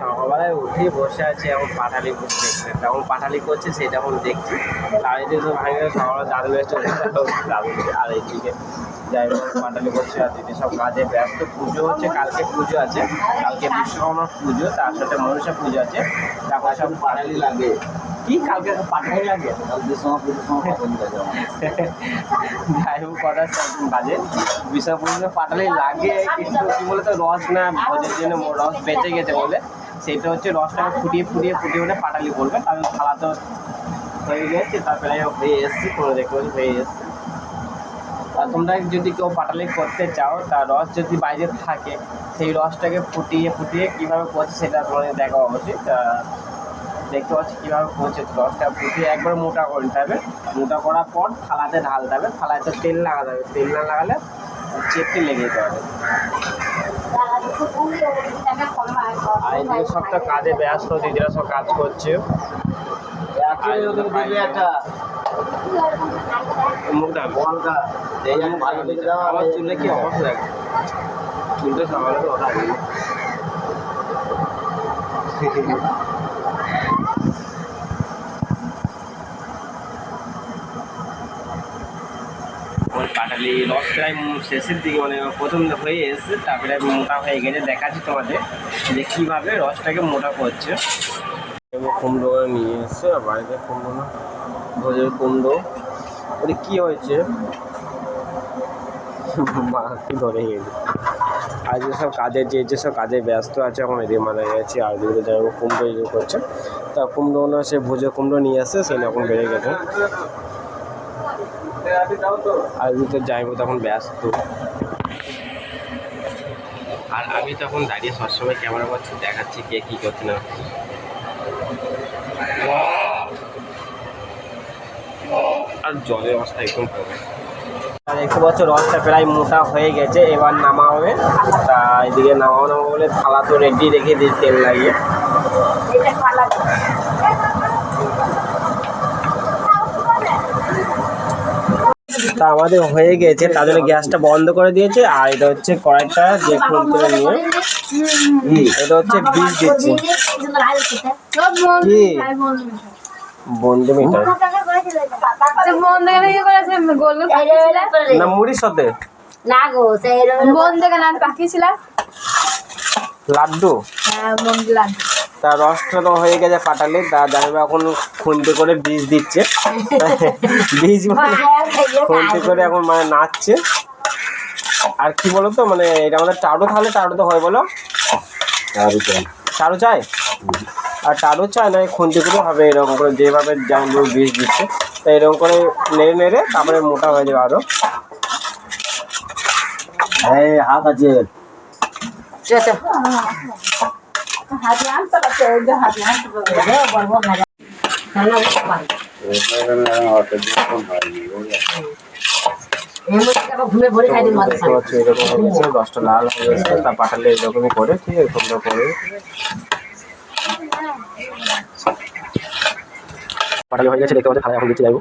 সকালবেলায় উঠে বসে আছি এখন পাটালি করছে। দেখতে তখন পাটালি করছে সেটা এখন দেখছি। আর এদিকে তো ভাঙে সকালে দাদু এসে দাদু আর এইদিকে যাই হোক পাটালি করছে আর দিদি সব কাজে ব্যস্ত। পুজো হচ্ছে কালকে পুজো আছে। কালকে বিশ্বকর্মা পুজো তার সাথে মনসা পুজো আছে। তারপরে সব পাটালি লাগে কি কালকে পাটালি লাগে যাই হোক কটা বাজে। বিশাল পুজো পাটালি লাগে কিন্তু কি বলতো রস না ভোজের জন্য রস বেঁচে গেছে বলে। সেটা হচ্ছে রসটাকে ফুটিয়ে ফুটিয়ে ফুটিয়ে ফুটে পাটালি করবে। তাহলে তো হয়ে গেছে, তারপরে হয়ে এসছে দেখতে পাচ্ছি হয়ে এসছে আর তোমরা যদি কেউ পাটালি করতে চাও তার রস যদি বাইরে থাকে, সেই রসটাকে ফুটিয়ে ফুটিয়ে কীভাবে করছে সেটা তোমাদের দেখা অবশ্যই। তা দেখতে পাচ্ছি কীভাবে করছে রসটা ফুটিয়ে একবার মোটা করে নিতে হবে। মোটা করার পর থালাতে ঢালতে হবে। থালাতে তেল লাগাতে হবে। তেল না লাগালে চেপটে লেগে যেতে হবে। আর এদিকে সব তো কাজে ব্যস্ত দিদিরা সব কাজ করছে। আমার চুলে কি অবস্থা দেখ? চুলটা সকালে তো ওঠা ওই পাটালি প্রায় শেষের দিকে মানে প্রথম হয়ে এসছে, তারপরে মোটা হয়ে গেছে। দেখাচ্ছি তোমাদের যে কীভাবে রসটাকে মোটা করছে। কুমড়ো নিয়ে এসছে বাড়িতে কুমড়ো না, ভোজের কুমড়ো। ওটা কী হয়েছে? মাকে ধরে গেছে? আর যে সব কাজের যে যে সব কাজে ব্যস্ত আছে, এখন এদিকে মারা গেছে, আর দিকে যাই কুমড়ো করছে, তা কুমড়ো না, সে ভোজের কুমড়ো নিয়ে আসছে সেটা এখন বেড়ে গেছে। আর তো যাইবো তখন ব্যস্ত। আর আমি তখন দাঁড়িয়ে সবসময় ক্যামেরা করছি দেখাচ্ছি কে কী করছে না। আর জলের অবস্থা একদম কমে আর দেখতে পাচ্ছ, রথটা প্রায় মোটা হয়ে গেছে, এবার নামা হবে। তা এদিকে নামাবো নামাবো বলে থালা তো রেডি রেখে দিই তেল লাগিয়ে। তা আমাদের হয়ে গেছে তার জন্য গ্যাসটা বন্ধ করে দিয়েছে আর এটা হচ্ছে কড়াইটা যে খুলতে নিয়ে। এটা হচ্ছে বীজ দিচ্ছি। কি? বন্ধু মিটার। না মুড়ির সাথে। না গো সেই বোন থেকে না লাড্ডু? হ্যাঁ তা রসটা তো হয়ে গেছে পাটালি। তা জানবে এখন খুন্তি করে বীজ দিচ্ছে। বীজ মানে খুন্তি করে এখন মানে নাচছে। আর কি বলো তো মানে এটা আমাদের টাড়ো তাহলে টাড়ো তো হয় বলো? টাড়ো চাই। আর টাড়ো চাই না খুন্তি করে হবে এরকম করে যেভাবে যেমন ধরো বীজ দিচ্ছে তা এরকম করে নেড়ে নেড়ে তারপরে মোটা হয়ে যাবে আরও। এই হাত আছে। এরকম রসটা লাল হয়ে গেছে তা পাঠালে এরকমই করে ঠিক আছে তোমরা করে পাঠালি হয়ে গেছে দেখতে পাচ্ছ থালায় এখন দিচ্ছি যাইব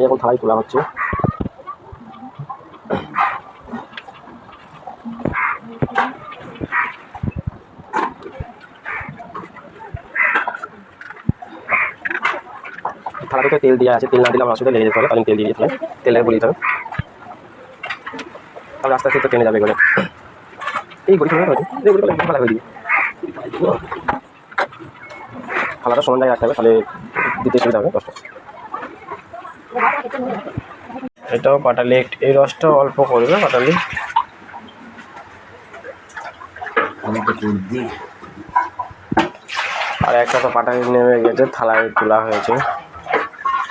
এখন থালায় তোলা হচ্ছে। থালাতে তেল দেওয়া আছে, তেল না দিলে আমার অসুবিধা লেগে যেতে পারে তাহলে তেল দিয়ে দিতে তেলের বলে দিতে হবে। তারপরে আস্তে আস্তে তো টেনে যাবে এগুলো। এই গড়ি ফেলে ভালো হয়ে দিবি থালাটা সমান জায়গায় রাখতে হবে, তাহলে দিতে সুবিধা হবে রসটা। এটাও পাটালি এই রসটাও অল্প করবে পাটালি আর একটা তো পাটালি নেমে গেছে, থালায় তোলা হয়েছে।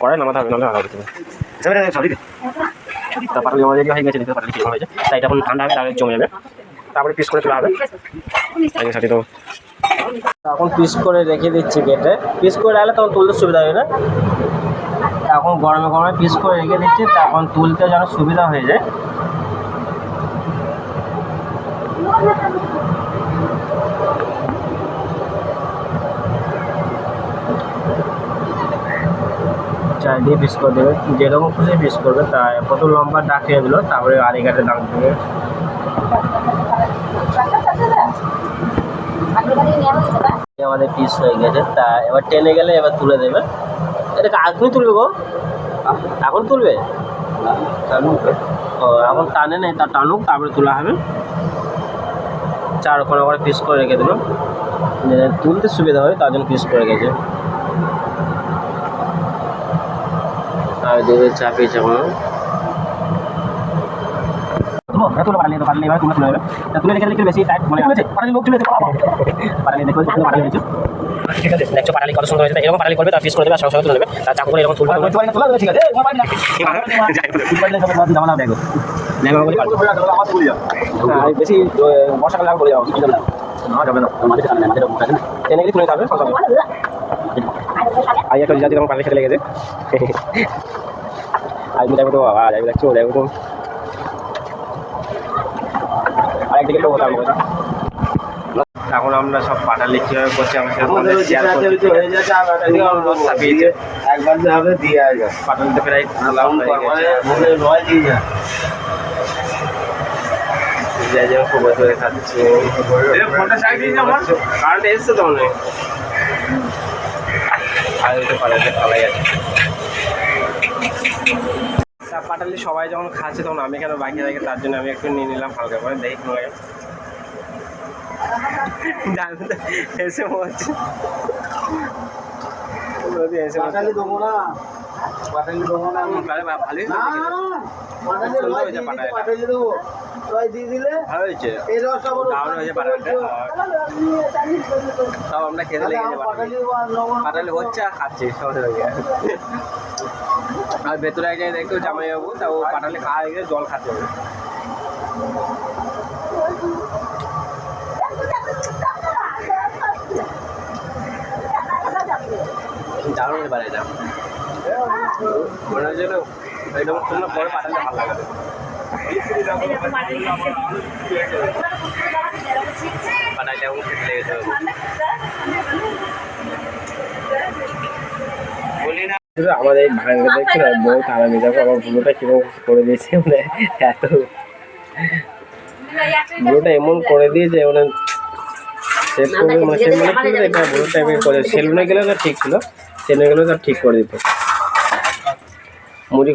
কড়াই নামাতে হবে নাহলে হবে তা পাটালি আমাদের হয়ে গেছে পাটালি কেমন হয়েছে। তাই এটা ঠান্ডা হবে, তাহলে জমে যাবে। তারপরে পিস করে তোলা হবে সাথে তো। এখন পিস করে রেখে দিচ্ছি কেটে। পিস করে রাখলে তখন তুলতে সুবিধা হবে না? এখন গরমে গরমে পিস করে রেখে দিচ্ছি, তখন তুলতে যেন সুবিধা হয়ে যায়। চারিদিকে পিস করে দেবে। যেরকম খুশি পিস করবে, তাই কত লম্বা ডাকিয়ে দিল তারপরে আড়ি কাটে দাম দেবে। আমাদের পিস হয়ে গেছে। তা এবার টেনে গেলে এবার তুলে দেবে। এটা এখনই তুলবে গো? এখন তুলবে? ও, এখন টানে নেই, তা টানুক, তারপরে তোলা হবে। চার কোনো করে পিস করে রেখে দিল। তুলতে সুবিধা হয় তার জন্য পিস করে গেছে দেবে ঠিক আছে দেখছ পাটালি কত সুন্দর হয়েছে। এরকম পাটালি করবে তার পিস করে দেবে আর সঙ্গে সঙ্গে তুলে নেবে। তার চাকু করে এরকম তুলবে ঠিক আছে। জামা দেখো বেশি বর্ষাকালে বলে যাও না। যাবে না। মুখে গেলে তুলে আই একটা জাতি তখন পাল্লে খেতে লেগেছে। আই দেখো তো আওয়াজ আই দেখছ দেখো তো আরেকদিকে তো হতাম এখন আমরা সব পাটালি কীভাবে করছি আমার সাথে একবার যে হবে দিয়ে আসবে প্রায় কারেন্ট এসছে তো অনেক আর আছে পাটালি সবাই যখন খাচ্ছে তখন আমি কেন বাকি থাকে? তার জন্য আমি একটু নিয়ে নিলাম হালকা করে দেখি কোনো এসে যদি এসে দেবো না। সব আমরা খেতে লেগেছে পাটালি হচ্ছে আর খাচ্ছি হয়ে আর ভেতরে এক জায়গায় জামাই বাবু তা ও পাটালি খাওয়া হয়ে গেলে জল খাচ্ছে। হবে দারুণ ব্যাপার এটা মনে হচ্ছে তোমরা বড় পাটালি ভালো লাগে। পাটালি এখন খেতে লেগেছে আমাদের ভাঙা দেখছে না বউ তারা আমার বুড়োটা কীরকম করে দিয়েছে মানে এত বুড়োটা এমন করে দিয়েছে মানে করবে মানে মানে কি বুড়ো টাইপের করে সেলুনে গেলে না ঠিক ছিল। সেলুনে গেলে তো ঠিক করে দিত। মুড়ি